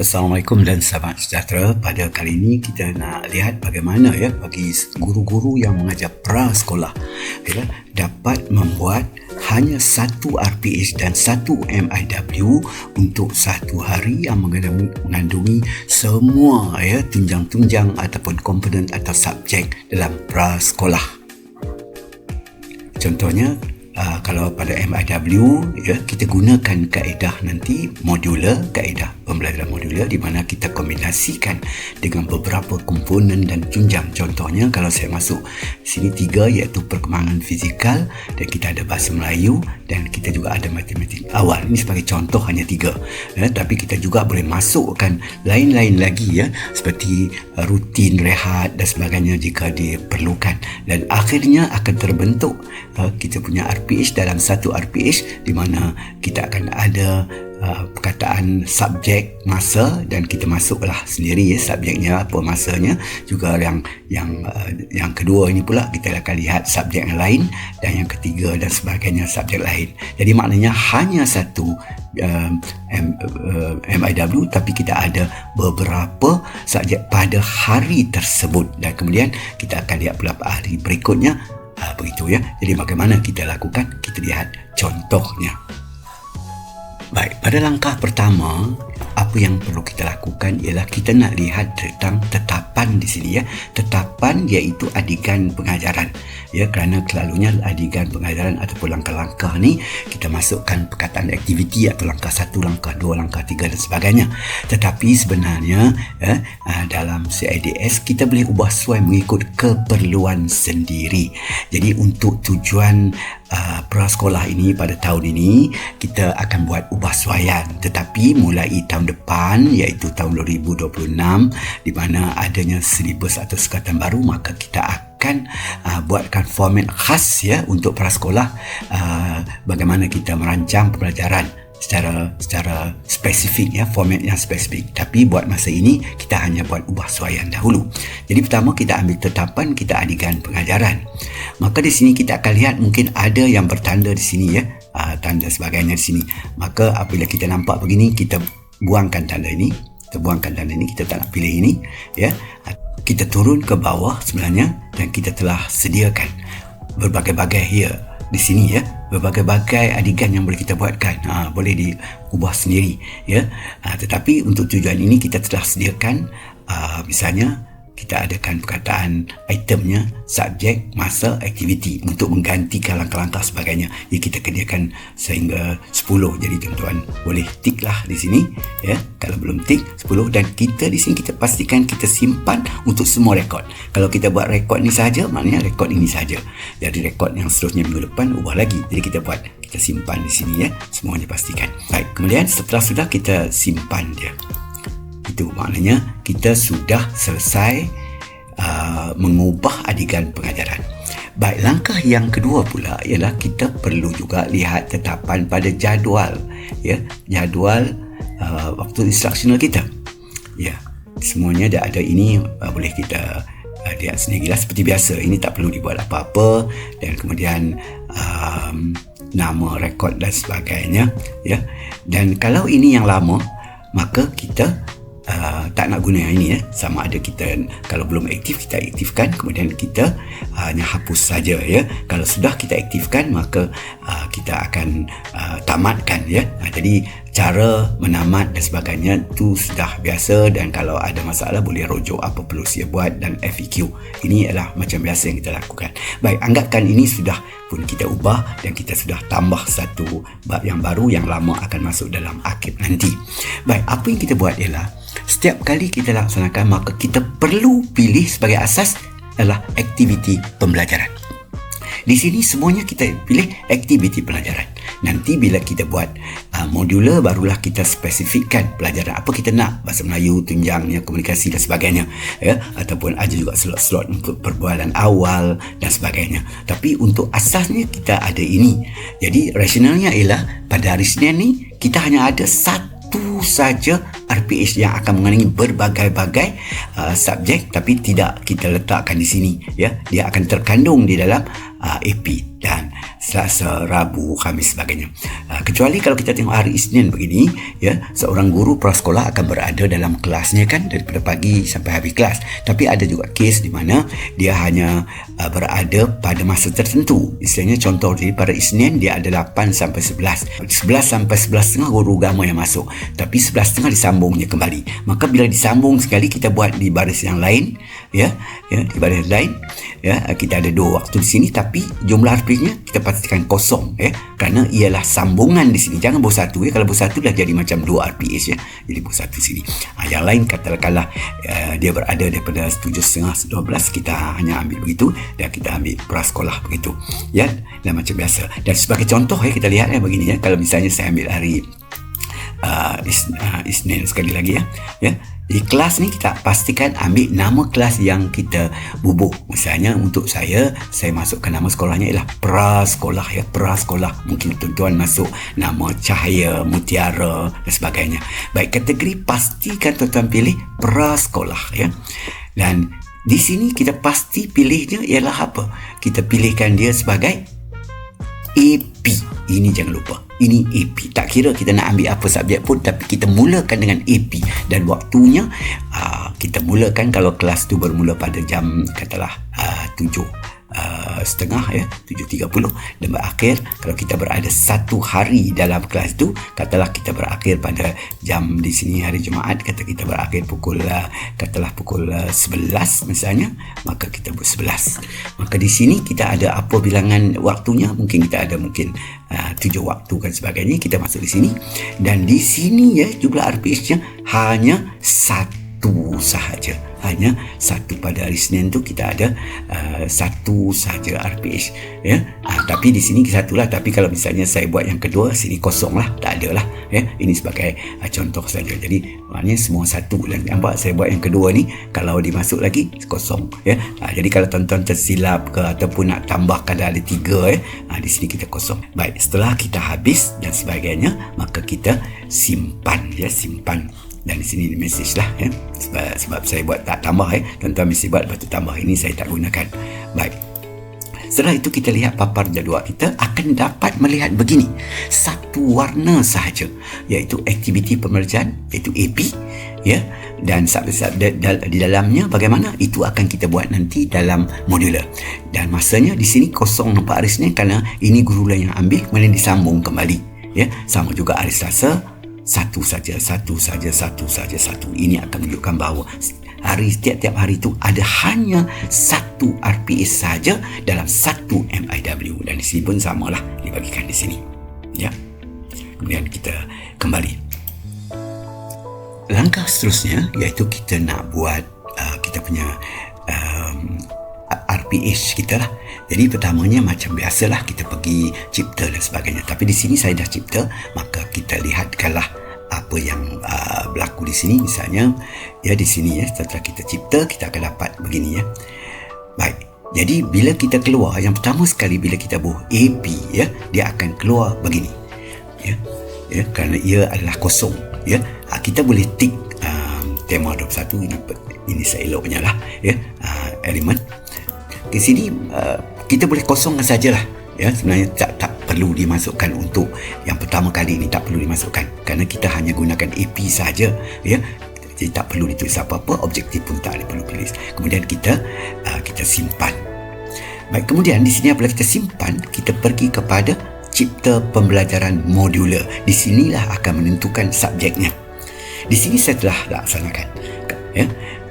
Assalamualaikum dan selamat sejahtera. Pada kali ini kita nak lihat bagaimana ya bagi guru-guru yang mengajar pra sekolah ya, dapat membuat hanya satu RPH dan satu MIW untuk satu hari yang mengandungi, mengandungi semua ya tunjang-tunjang ataupun komponen atau subjek dalam pra sekolah. Contohnya uh, kalau pada MIW ya kita gunakan kaedah nanti modular kaedah pembelajaran modular di mana kita kombinasikan dengan beberapa komponen dan junjang contohnya kalau saya masuk sini tiga iaitu perkembangan fizikal dan kita ada bahasa Melayu dan kita juga ada matematik awal. Ini sebagai contoh hanya tiga ya, tapi kita juga boleh masukkan lain-lain lagi ya seperti rutin rehat dan sebagainya jika diperlukan. Dan akhirnya akan terbentuk uh, kita punya RPH dalam satu RPH di mana kita akan ada uh, perkataan subjek masa dan kita masuklah sendiri ya subjeknya apa masanya. Juga yang yang uh, yang kedua ini pula kita akan lihat subjek yang lain dan yang ketiga dan sebagainya subjek lain. Jadi maknanya hanya satu uh, M, uh, MIW tapi kita ada beberapa subjek pada hari tersebut. Dan kemudian kita akan lihat beberapa hari berikutnya Ha, begitu ya. Jadi bagaimana kita lakukan? Kita lihat contohnya. Baik, pada langkah pertama, apa yang perlu kita lakukan ialah kita nak lihat tentang tetapan di sini ya. Tetapan iaitu adigan pengajaran. Ya, kerana selalunya adigan pengajaran ataupun langkah-langkah ni kita masukkan perkataan aktiviti atau langkah satu, langkah dua, langkah tiga dan sebagainya. Tetapi sebenarnya ya, ah, dalam CIDS kita boleh ubah suai mengikut keperluan sendiri. Jadi untuk tujuan uh, prasekolah ini pada tahun ini kita akan buat ubah suaian tetapi mulai tahun depan iaitu tahun 2026 di mana adanya silibus atau sekatan baru maka kita akan uh, buatkan format khas ya untuk prasekolah uh, bagaimana kita merancang pembelajaran secara secara spesifik ya format yang spesifik. Tapi buat masa ini kita hanya buat ubah suaian dahulu. Jadi pertama kita ambil tetapan kita adikan pengajaran. Maka di sini kita akan lihat mungkin ada yang bertanda di sini ya uh, tanda sebagainya di sini. Maka apabila kita nampak begini kita buangkan tanda ini. Kita buangkan tanda ini kita tak nak pilih ini ya. Kita turun ke bawah sebenarnya dan kita telah sediakan berbagai-bagai here di sini ya. Berbagai-bagai adegan yang boleh kita buatkan. Ha, boleh diubah sendiri ya. Ha, tetapi untuk tujuan ini kita telah sediakan uh, misalnya kita adakan perkataan itemnya subjek masa aktiviti untuk menggantikan langkah-langkah sebagainya. Ya kita kediakan sehingga 10 jadi tuan-tuan boleh tik lah di sini ya. Kalau belum tik 10 dan kita di sini kita pastikan kita simpan untuk semua rekod. Kalau kita buat rekod ni saja maknanya rekod ini saja jadi rekod yang seterusnya minggu depan ubah lagi. Jadi kita buat kita simpan di sini ya. Semuanya pastikan. Baik kemudian setelah sudah kita simpan dia itu maknanya kita sudah selesai uh, mengubah adegan pengajaran. Baik, langkah yang kedua pula ialah kita perlu juga lihat tetapan pada jadual ya, jadual uh, waktu instruksional kita. Ya, semuanya dah ada ini uh, boleh kita uh, lihat sendirilah seperti biasa. Ini tak perlu dibuat apa-apa dan kemudian um, nama rekod dan sebagainya ya. Dan kalau ini yang lama maka kita uh, tak nak guna yang ini ya. Sama ada kita kalau belum aktif kita aktifkan kemudian kita uh, hanya hapus saja ya. Kalau sudah kita aktifkan maka uh, kita akan uh, tamatkan ya. Uh, jadi cara menamat dan sebagainya tu sudah biasa dan kalau ada masalah boleh rujuk apa perlu saya buat dan FAQ. Ini adalah macam biasa yang kita lakukan. Baik, anggapkan ini sudah pun kita ubah dan kita sudah tambah satu bab yang baru yang lama akan masuk dalam akhir nanti. Baik, apa yang kita buat ialah setiap kali kita laksanakan maka kita perlu pilih sebagai asas adalah aktiviti pembelajaran. Di sini semuanya kita pilih aktiviti pelajaran. Nanti bila kita buat uh, modular barulah kita spesifikkan pelajaran apa kita nak bahasa Melayu, tunjangnya, komunikasi dan sebagainya ya ataupun ada juga slot-slot untuk perbualan awal dan sebagainya. Tapi untuk asasnya kita ada ini. Jadi rasionalnya ialah pada hari Senin ni kita hanya ada satu satu saja RPH yang akan mengandungi berbagai-bagai uh, subjek tapi tidak kita letakkan di sini ya. Dia akan terkandung di dalam uh, AP dan Selasa, Rabu, Khamis sebagainya. Uh, kecuali kalau kita tengok hari Isnin begini, ya, seorang guru prasekolah akan berada dalam kelasnya kan daripada pagi sampai habis kelas. Tapi ada juga kes di mana dia hanya uh, berada pada masa tertentu. Istilahnya contoh di pada Isnin dia ada 8 sampai 11. 11 sampai 11 setengah guru agama yang masuk. Tapi 11 setengah disambungnya kembali. Maka bila disambung sekali kita buat di baris yang lain, ya, ya baris lain, ya, kita ada dua waktu di sini tapi jumlah harfiahnya kita pastikan kosong ya. Kerana ialah sambungan di sini. Jangan bersatu ya. Kalau bersatu dah jadi macam dua RPS ya. Jadi bersatu sini. Ha, yang lain katakanlah uh, dia berada daripada 7.30 12 kita hanya ambil begitu dan kita ambil prasekolah begitu ya. Dan macam biasa. Dan sebagai contoh ya kita lihat ya begini ya. Kalau misalnya saya ambil hari uh, Isnin sekali lagi ya ya di kelas ni kita pastikan ambil nama kelas yang kita bubuh. Misalnya untuk saya, saya masukkan nama sekolahnya ialah Prasekolah ya, Prasekolah. Mungkin tuan-tuan masuk nama Cahaya, Mutiara dan sebagainya. Baik kategori pastikan tuan-tuan pilih Prasekolah ya. Dan di sini kita pasti pilihnya ialah apa? Kita pilihkan dia sebagai AP. Ini jangan lupa ini AP. Tak kira kita nak ambil apa subjek pun tapi kita mulakan dengan AP dan waktunya uh, kita mulakan kalau kelas tu bermula pada jam katalah uh, uh, setengah ya 7.30 dan berakhir kalau kita berada satu hari dalam kelas tu katalah kita berakhir pada jam di sini hari Jumaat kata kita berakhir pukul uh, katalah pukul uh, 11 misalnya maka kita buat 11 maka di sini kita ada apa bilangan waktunya? Mungkin kita ada mungkin uh, tujuh waktu kan sebagainya kita masuk di sini. Dan di sini ya jumlah RPS nya hanya satu sahaja hanya satu pada hari Senin tu kita ada uh, satu saja RPH ya. Uh, tapi di sini satu lah. Tapi kalau misalnya saya buat yang kedua sini kosong lah. Tak ada lah ya. Ini sebagai uh, contoh saja. Jadi maknanya semua satu dan nampak saya buat yang kedua ni kalau dimasuk lagi kosong ya. Uh, jadi kalau tuan-tuan tersilap ke ataupun nak tambah kadar ada tiga ya uh, di sini kita kosong. Baik setelah kita habis dan sebagainya maka kita simpan ya simpan dan di sini message lah ya. sebab, sebab saya buat tak tambah ya. tuan-tuan mesti buat batu tambah. Ini saya tak gunakan. Baik. Setelah itu kita lihat papar jadual kita akan dapat melihat begini. Satu warna sahaja iaitu aktiviti pembelajaran iaitu AP ya. Dan di dalamnya bagaimana itu akan kita buat nanti dalam modular dan masanya di sini kosong nampak hari Senin kerana ini guru lain yang ambil kemudian disambung kembali ya. Sama juga hari Selasa satu saja, satu saja, satu saja, satu. Ini akan menunjukkan bahawa hari setiap-tiap hari itu ada hanya satu RPS saja dalam satu MIW dan di sini pun samalah dibagikan di sini. Ya. Kemudian kita kembali. Langkah seterusnya iaitu kita nak buat uh, kita punya um, RPH kita lah. Jadi pertamanya macam biasalah kita pergi cipta dan sebagainya. Tapi di sini saya dah cipta, maka kita lihatkanlah apa yang uh, berlaku di sini. Misalnya, ya di sini ya, setelah kita cipta, kita akan dapat begini ya. Baik. Jadi bila kita keluar, yang pertama sekali bila kita buh AP ya, dia akan keluar begini. Ya. Ya, kerana ia adalah kosong. Ya. Uh, kita boleh tick um, tema 21 ini ini seeloknya lah ya uh, elemen di sini uh, kita boleh kosongkan sajalah ya sebenarnya tak perlu dimasukkan untuk yang pertama kali ini tak perlu dimasukkan. Kerana kita hanya gunakan AP saja ya. Jadi tak perlu ditulis apa-apa objektif pun tak perlu tulis kemudian kita uh, kita simpan. Baik kemudian di sini apabila kita simpan kita pergi kepada cipta pembelajaran modular. Di sinilah akan menentukan subjeknya. Di sini saya telah laksanakan ya.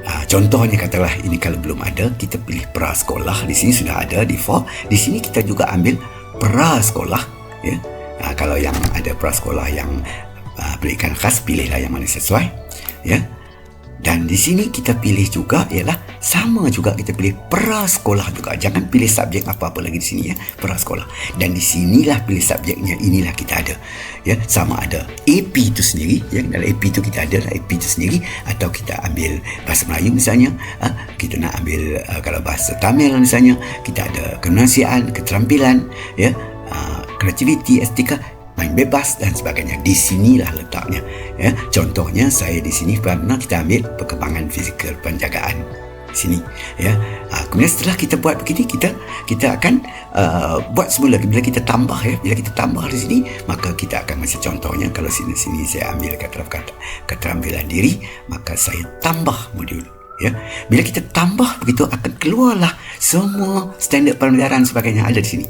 Ha, contohnya katalah ini kalau belum ada kita pilih pra sekolah di sini sudah ada default. Di sini kita juga ambil pra sekolah ya. Ha, kalau yang ada pra sekolah yang uh, berikan khas pilihlah yang mana sesuai ya. Dan di sini kita pilih juga ialah sama juga kita pilih pra sekolah juga. Jangan pilih subjek apa-apa lagi di sini ya, pra sekolah. Dan di sinilah pilih subjeknya inilah kita ada. Ya, sama ada AP itu sendiri, ya dalam AP itu kita ada lah AP itu sendiri atau kita ambil bahasa Melayu misalnya, ha, kita nak ambil uh, kalau bahasa Tamil misalnya, kita ada kemenasiaan, keterampilan, ya, uh, kreativiti, estetika main bebas dan sebagainya. Di sinilah letaknya. Ya, contohnya saya di sini pernah kita ambil perkembangan fizikal penjagaan sini. Ya, uh, kemudian setelah kita buat begini kita kita akan uh, buat semula. Bila kita tambah ya bila kita tambah di sini maka kita akan macam contohnya. Kalau sini sini saya ambil kata kata keterampilan diri maka saya tambah modul ya. Bila kita tambah begitu akan keluarlah semua standard pembelajaran sebagainya ada di sini.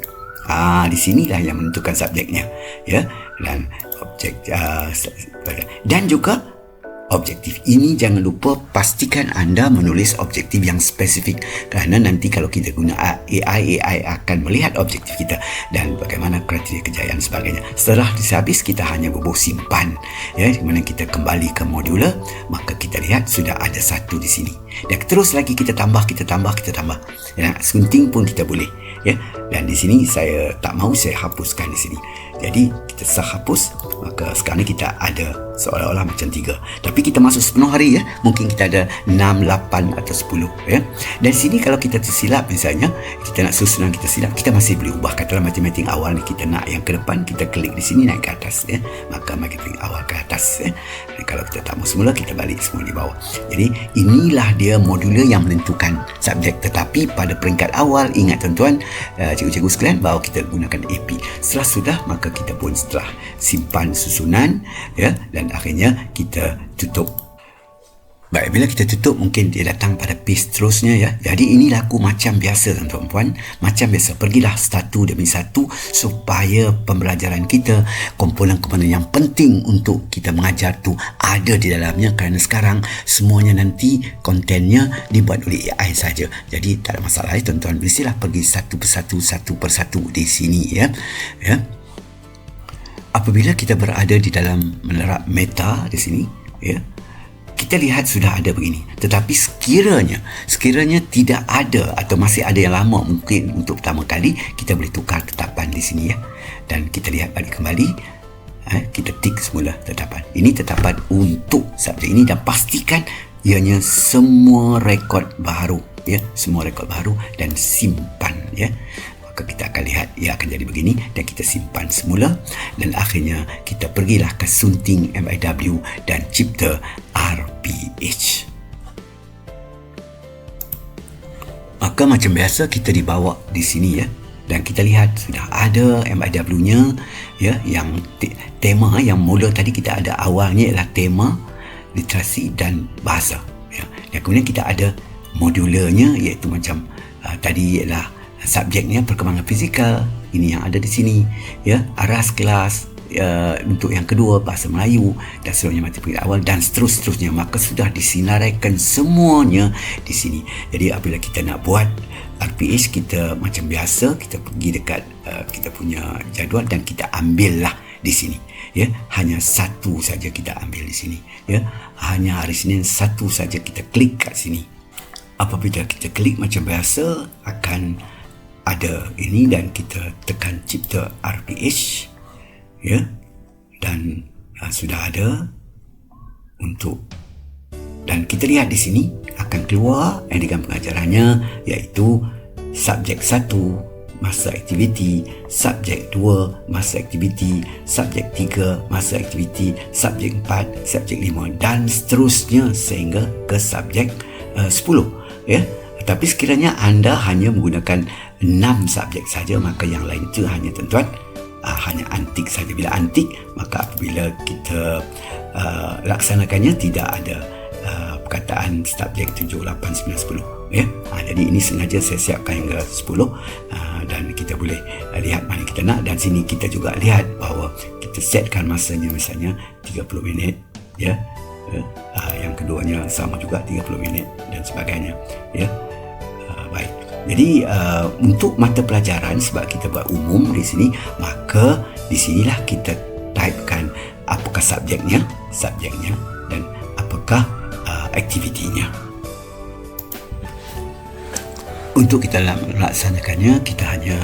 Ah di sinilah yang menentukan subjeknya ya. Dan objek uh, dan juga objektif. Ini jangan lupa pastikan anda menulis objektif yang spesifik kerana nanti kalau kita guna AI AI akan melihat objektif kita dan bagaimana kriteria kejayaan sebagainya. Setelah habis kita hanya bubuh simpan ya di mana kita kembali ke modular maka kita lihat sudah ada satu di sini. Dan terus lagi kita tambah kita tambah kita tambah. Dan sunting pun kita boleh ya. Dan di sini saya tak mahu saya hapuskan di sini. Jadi kita sah hapus maka sekarang kita ada seolah-olah macam tiga. Tapi kita masuk sepenuh hari ya. Mungkin kita ada enam, lapan atau sepuluh ya. Dan sini kalau kita tersilap misalnya kita nak susunan kita silap kita masih boleh ubah katalah matematik awal ni. Kita nak yang ke depan kita klik di sini naik ke atas ya. Maka matematik awal ke atas ya. Dan kalau kita tak mau semula kita balik semua di bawah. Jadi inilah dia modular yang menentukan subjek. Tetapi pada peringkat awal ingat tuan-tuan uh, cikgu-cikgu sekalian bahawa kita gunakan AP setelah sudah maka kita pun setelah simpan susunan ya dan akhirnya kita tutup Baik, bila kita tutup mungkin dia datang pada piece terusnya ya. Jadi ini laku macam biasa tuan-tuan puan. Macam biasa. Pergilah satu demi satu supaya pembelajaran kita, komponen-komponen yang penting untuk kita mengajar tu ada di dalamnya kerana sekarang semuanya nanti kontennya dibuat oleh AI saja. Jadi tak ada masalah ya tuan-tuan. Mestilah pergi satu persatu, satu persatu di sini ya. Ya apabila kita berada di dalam menerap meta di sini ya kita lihat sudah ada begini. Tetapi sekiranya sekiranya tidak ada atau masih ada yang lama mungkin untuk pertama kali kita boleh tukar tetapan di sini ya. Dan kita lihat balik kembali eh, kita tik semula tetapan. Ini tetapan untuk subjek ini dan pastikan ianya semua rekod baru ya semua rekod baru dan simpan ya kita akan lihat ia akan jadi begini dan kita simpan semula. Dan akhirnya kita pergilah ke sunting MIW dan cipta RPH maka macam biasa kita dibawa di sini ya. Dan kita lihat sudah ada MIW-nya ya yang te- tema yang mula tadi kita ada awalnya ialah tema literasi dan bahasa ya. Dan kemudian kita ada modularnya iaitu macam uh, tadi ialah subjeknya perkembangan fizikal ini yang ada di sini ya. Aras kelas uh, untuk yang kedua bahasa Melayu dan seterusnya matematik awal dan seterusnya maka sudah disinaraikan semuanya di sini. Jadi apabila kita nak buat RPH kita macam biasa kita pergi dekat uh, kita punya jadual dan kita ambillah di sini ya. Hanya satu saja kita ambil di sini ya. Hanya hari Senin satu saja kita klik kat sini. Apabila kita klik macam biasa akan ada ini dan kita tekan cipta RPH ya. Dan uh, sudah ada untuk dan kita lihat di sini akan keluar edikan pengajarannya iaitu subjek 1 masa aktiviti, subjek 2 masa aktiviti, subjek 3 masa aktiviti, subjek 4, subjek 5 dan seterusnya sehingga ke subjek uh, 10 ya tapi sekiranya anda hanya menggunakan enam subjek saja maka yang lain itu hanya tuan-tuan uh, hanya antik saja. Bila antik maka apabila kita uh, laksanakannya tidak ada uh, perkataan subjek 7 8 9 10 ya. Uh, jadi ini sengaja saya siapkan hingga 10 uh, dan kita boleh lihat mana kita nak. Dan sini kita juga lihat bahawa kita setkan masanya misalnya 30 minit ya. Uh, yang keduanya sama juga 30 minit dan sebagainya ya baik jadi uh, untuk mata pelajaran sebab kita buat umum di sini maka di sinilah kita typekan apakah subjeknya, subjeknya dan apakah uh, aktivitinya. Untuk kita laksanakannya kita hanya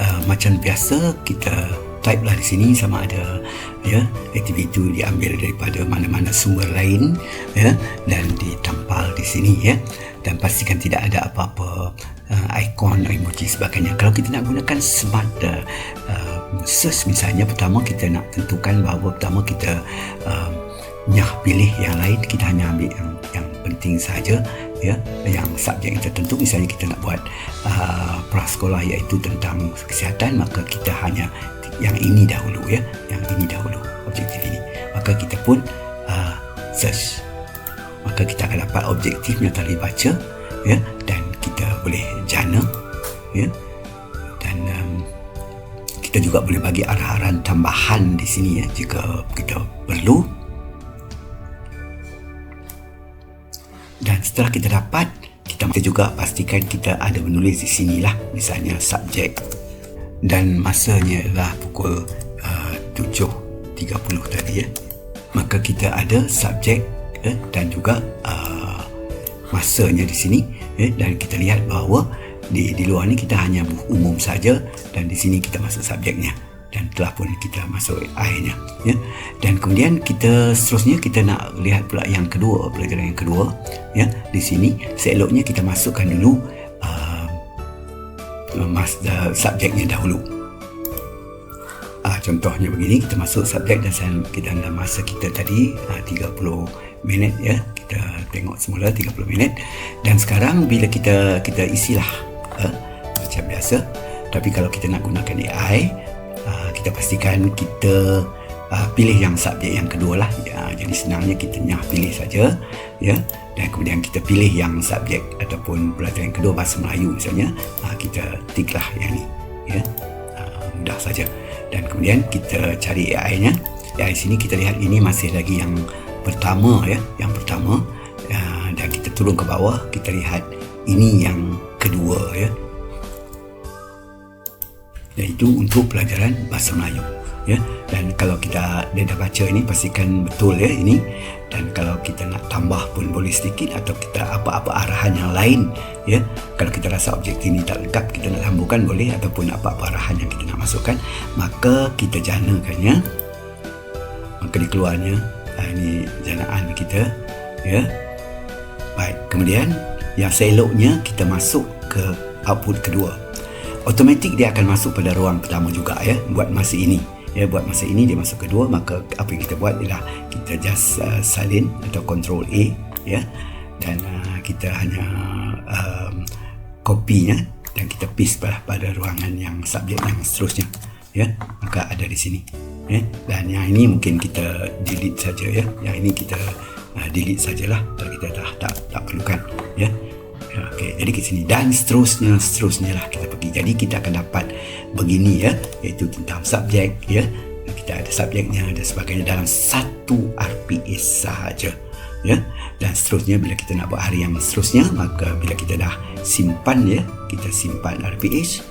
uh, macam biasa kita type lah di sini sama ada ya aktiviti itu diambil daripada mana-mana sumber lain ya dan ditampal di sini ya dan pastikan tidak ada apa-apa uh, ikon emoji sebagainya. Kalau kita nak gunakan smart uh, uh, search misalnya pertama kita nak tentukan bahawa pertama kita uh, nyah pilih yang lain. Kita hanya ambil yang yang penting saja ya. Yang subjek yang tertentu misalnya kita nak buat uh, prasekolah iaitu tentang kesihatan maka kita hanya yang ini dahulu ya. Yang ini dahulu objektif ini. Maka kita pun uh, search maka kita akan dapat objektifnya tadi baca ya dan kita boleh jana ya. Dan um, kita juga boleh bagi arahan tambahan di sini ya jika kita perlu. Dan setelah kita dapat kita juga pastikan kita ada menulis di sini lah misalnya subjek. Dan masanya lah pukul uh, 7.30 tadi ya. Maka kita ada subjek eh, dan juga uh, masanya di sini eh, dan kita lihat bahawa di di luar ni kita hanya umum saja dan di sini kita masuk subjeknya dan telah pun kita masuk airnya ya. Dan kemudian kita seterusnya kita nak lihat pula yang kedua pelajaran yang kedua ya. Di sini seeloknya kita masukkan dulu uh, mas, uh, subjeknya dahulu contohnya begini kita masuk subjek dan saya dalam masa kita tadi uh, 30 minit ya. Kita tengok semula 30 minit. Dan sekarang bila kita kita isilah uh, macam biasa. Tapi kalau kita nak gunakan AI Ah, kita pastikan kita uh, pilih yang subjek yang kedua lah. Ya, jadi senangnya kita nyah pilih saja ya. Dan kemudian kita pilih yang subjek ataupun pelajaran yang kedua bahasa Melayu misalnya. Uh, kita tiklah yang ni ya. Uh, mudah saja dan kemudian kita cari AI nya. AI sini kita lihat ini masih lagi yang pertama ya yang pertama. Uh, dan kita turun ke bawah kita lihat ini yang kedua ya. Iaitu untuk pelajaran bahasa Melayu ya. Dan kalau kita dia dah baca ini pastikan betul ya ini. Dan kalau kita nak tambah pun boleh sedikit atau kita apa-apa arahan yang lain ya. Kalau kita rasa objek ini tak lengkap kita nak tambahkan boleh ataupun apa-apa arahan yang kita nak masukkan maka kita janakannya maka dikeluarnya ah, ini janaan kita ya. Baik kemudian yang seeloknya kita masuk ke output kedua. Automatik dia akan masuk pada ruang pertama juga ya buat masa ini ya buat masa ini dia masuk kedua maka apa yang kita buat ialah kita just uh, salin atau control A ya. Dan uh, kita hanya um, copy ya dan kita paste pada, pada ruangan yang subjek yang seterusnya ya. Maka ada di sini ya. Dan yang ini mungkin kita delete saja ya. Yang ini kita uh, delete sajalah. Kalau kita dah tak tak perlukan Ya, okay, jadi ke sini dan seterusnya seterusnya lah kita pergi. Jadi kita akan dapat begini ya, iaitu tentang subjek ya. Kita ada subjeknya dan sebagainya dalam satu RPS sahaja. Ya. Dan seterusnya bila kita nak buat hari yang seterusnya, maka bila kita dah simpan ya, kita simpan RPS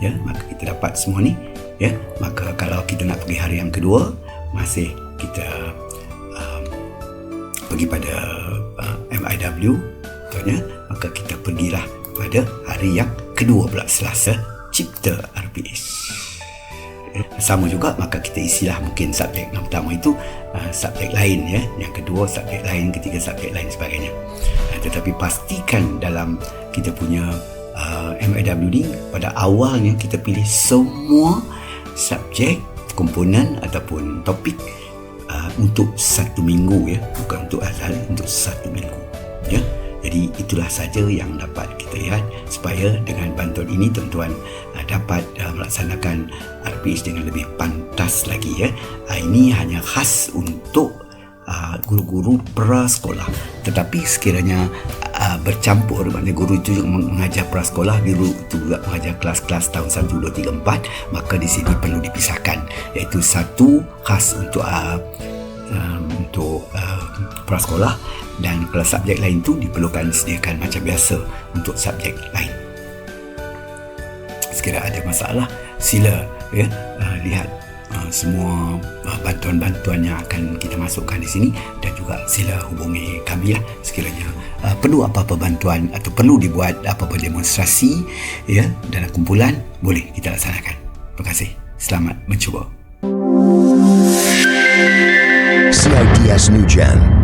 ya, maka kita dapat semua ni ya. Maka kalau kita nak pergi hari yang kedua, masih kita um, pergi pada uh, MIW contohnya maka kita pergilah pada hari yang kedua pula Selasa cipta RPS sama juga maka kita isilah mungkin subjek yang pertama itu uh, subjek lain ya. Yang kedua subjek lain ketiga subjek lain sebagainya. Uh, tetapi pastikan dalam kita punya uh, MIW ni pada awalnya kita pilih semua subjek komponen ataupun topik uh, untuk satu minggu ya. Bukan untuk azal untuk satu minggu ya jadi itulah saja yang dapat kita lihat supaya dengan bantuan ini tuan-tuan uh, dapat uh, melaksanakan RPS dengan lebih pantas lagi ya. Ini hanya khas untuk guru-guru prasekolah. Tetapi sekiranya bercampur maknanya guru itu juga mengajar prasekolah, guru itu juga mengajar kelas-kelas tahun 1 2 3 4, maka di sini perlu dipisahkan iaitu satu khas untuk untuk prasekolah dan kalau subjek lain tu diperlukan disediakan macam biasa untuk subjek lain. Sekiranya ada masalah, sila ya uh, lihat uh, semua uh, bantuan-bantuan yang akan kita masukkan di sini dan juga sila hubungi kami lah sekiranya uh, perlu apa-apa bantuan atau perlu dibuat apa-apa demonstrasi ya dalam kumpulan boleh kita laksanakan. Terima kasih. Selamat mencuba. CITS New Gen